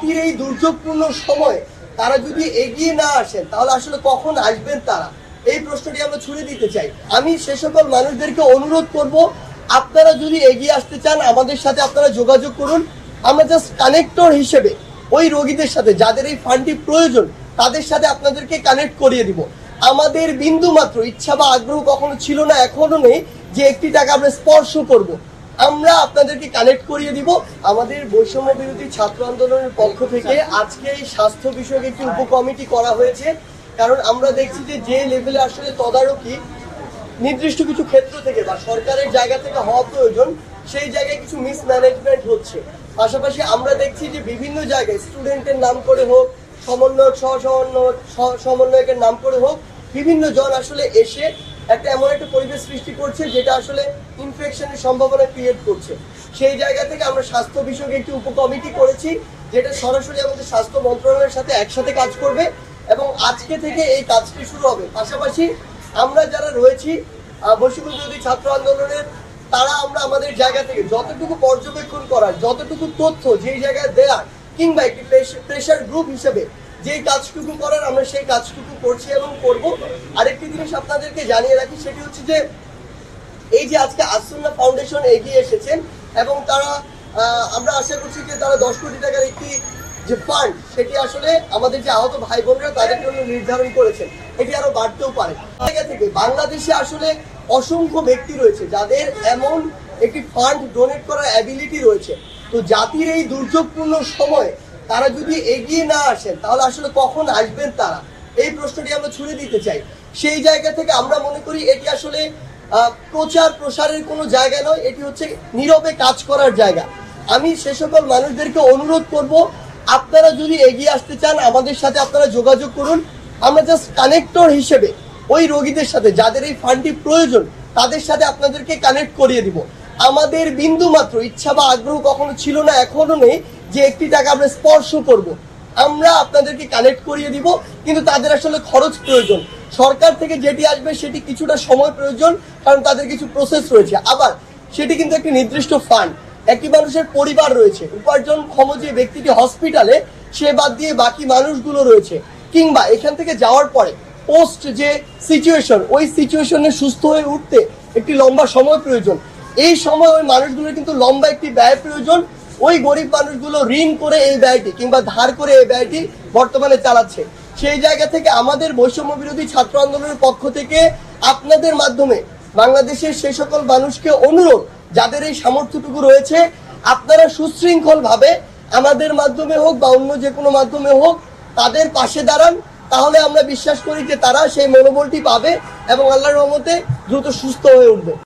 জাতির এই দুর্যোগপূর্ণ সময় তারা যদি এগিয়ে না আসেন, তাহলে আসলে কখন আসবেন তারা? এই প্রশ্নটি আমরা ছুড়ে দিতে চাই। আমি সে সকল মানুষদেরকে অনুরোধ করব, আপনারা যদি এগিয়ে আসতে চান, আমাদের সাথে আপনারা যোগাযোগ করুন। আমরা জাস্ট কানেক্টর হিসেবে ওই রোগীদের সাথে, যাদের এই ফান্ডটি প্রয়োজন, তাদের সাথে আপনাদেরকে কানেক্ট করিয়ে দিব। আমাদের বিন্দু মাত্র ইচ্ছা বা আগ্রহ কখনো ছিল না, এখনও নেই যে একটি টাকা আমরা স্পর্শ করব। আমরা আপনাদেরকে কানেক্ট করিয়ে দিব। আমাদের বৈষম্য বিরোধী ছাত্র আন্দোলনের পক্ষ থেকে আজকে এই স্বাস্থ্য বিষয়ক একটি উপকমিটি করা হয়েছে। কারণ আমরা দেখছি যে যে লেভেলে আসলে তদারকি নির্দিষ্ট কিছু ক্ষেত্র থেকে বা সরকারের জায়গা থেকে হওয়া প্রয়োজন, সেই জায়গায় কিছু মিসম্যানেজমেন্ট হচ্ছে। পাশাপাশি আমরা দেখছি যে, বিভিন্ন জায়গায় স্টুডেন্টের নাম করে হোক, সমন্বয়ক সহ সমন্বয়ক সহ- সমন্বয়কের নাম করে হোক, বিভিন্ন জন আসলে এসে একটা এমন একটা পরিবেশ সৃষ্টি করছে যেটা আসলে ইনফেকশনের সম্ভাবনা ক্রিয়েট করছে। সেই জায়গা থেকে আমরা স্বাস্থ্য বিষয়ক একটি উপকমিটি করেছি, যেটা সরাসরি আমাদের স্বাস্থ্য মন্ত্রণালয়ের সাথে একসাথে কাজ করবে এবং আজকে থেকে এই কাজটি শুরু হবে। পাশাপাশি আমরা যারা রয়েছি বৈশ্বিক বিরোধী ছাত্র আন্দোলনের, তারা আমরা আমাদের জায়গা থেকে যতটুকু পর্যবেক্ষণ করার, যতটুকু তথ্য যেই জায়গায় দেওয়ার কিংবা একটি প্রেশার গ্রুপ হিসেবে যেই কাজটুকু করার আমরা সেই কাজটুকু করছি এবং করব। আরেকটি জিনিস আপনাদেরকে জানিয়ে রাখি, সেটি হচ্ছে যে এই যে আজকে আসুন্না ফাউন্ডেশন এগিয়ে এসেছেন এবং তারা আমরা আশা করছি যে তারা দশ কোটি টাকার একটি যে ফান্ড সেটি আসলে আমাদের যে আহত ভাই বোনরা তাদের জন্য নির্ধারণ করেছেন, এটি আরও বাড়তেও পারে। জায়গা থেকে বাংলাদেশে আসলে অসংখ্য ব্যক্তি রয়েছে যাদের এমন একটি ফান্ড ডোনেট করার অ্যাবিলিটি রয়েছে। তো জাতির এই দুর্যোগপূর্ণ সময় তারা যদি এগিয়ে না আসেন, তাহলে আসলে কখন আসবেন তারা? এই প্রশ্নটি আমরা ছুড়ে দিতে চাই। সেই জায়গা থেকে আমরা মনে করি এটি আসলে প্রচার প্রসারের কোনো জায়গা নয়, এটি হচ্ছে নীরবে কাজ করার জায়গা। আমি সে সকল মানুষদেরকে অনুরোধ করব, আপনারা যদি এগিয়ে আসতে চান, আমাদের সাথে আপনারা যোগাযোগ করুন। আমরা জাস্ট কানেক্টর হিসেবে ওই রোগীদের সাথে, যাদের এই ফান্ডটি প্রয়োজন, তাদের সাথে আপনাদেরকে কানেক্ট করিয়ে দিব। আমাদের বিন্দু মাত্র ইচ্ছা বা আগ্রহ কখনো ছিল না, এখনও নেই। যে একটি টাকা আমরা স্পর্শ করব, আমরা আপনাদেরকে কানেক্ট করিয়ে দিব, কিন্তু তাদের আসলে খরচ প্রয়োজন। সরকার থেকে যেটি আসবে সেটি কিছুটা সময় প্রয়োজন, কারণ তাদের কিছু প্রসেস রয়েছে। আবার, সেটি কিন্তু একটি নির্দিষ্ট ফান্ড একটি মানুষের পরিবার রয়েছে। উপার্জন ক্ষম যে ব্যক্তিটি হসপিটালে সে বাদ দিয়ে বাকি মানুষগুলো রয়েছে। কিংবা এখান থেকে যাওয়ার পরে পোস্ট যে সিচুয়েশন ওই সিচুয়েশনে সুস্থ হয়ে উঠতে একটি লম্বা সময় প্রয়োজন। এই সময় ওই মানুষগুলোর কিন্তু লম্বা একটি ব্যয় প্রয়োজন। ওই গরিব মানুষগুলো ঋণ করে এই ব্যয়টি কিংবা ধার করে এই ব্যয়টি বর্তমানে চালাচ্ছে। সেই জায়গা থেকে আমাদের বৈষম্য বিরোধী ছাত্র আন্দোলনের পক্ষ থেকে আপনাদের মাধ্যমে বাংলাদেশের সেই সকল মানুষকে অনুরোধ, যাদের এই সামর্থ্যটুকু রয়েছে, আপনারা সুশৃঙ্খল ভাবে আমাদের মাধ্যমে হোক বা অন্য যে কোনো মাধ্যমে হোক তাদের পাশে দাঁড়ান। তাহলে আমরা বিশ্বাস করি যে তারা সেই মনোবলটি পাবে এবং আল্লাহর রহমতে দ্রুত সুস্থ হয়ে উঠবে।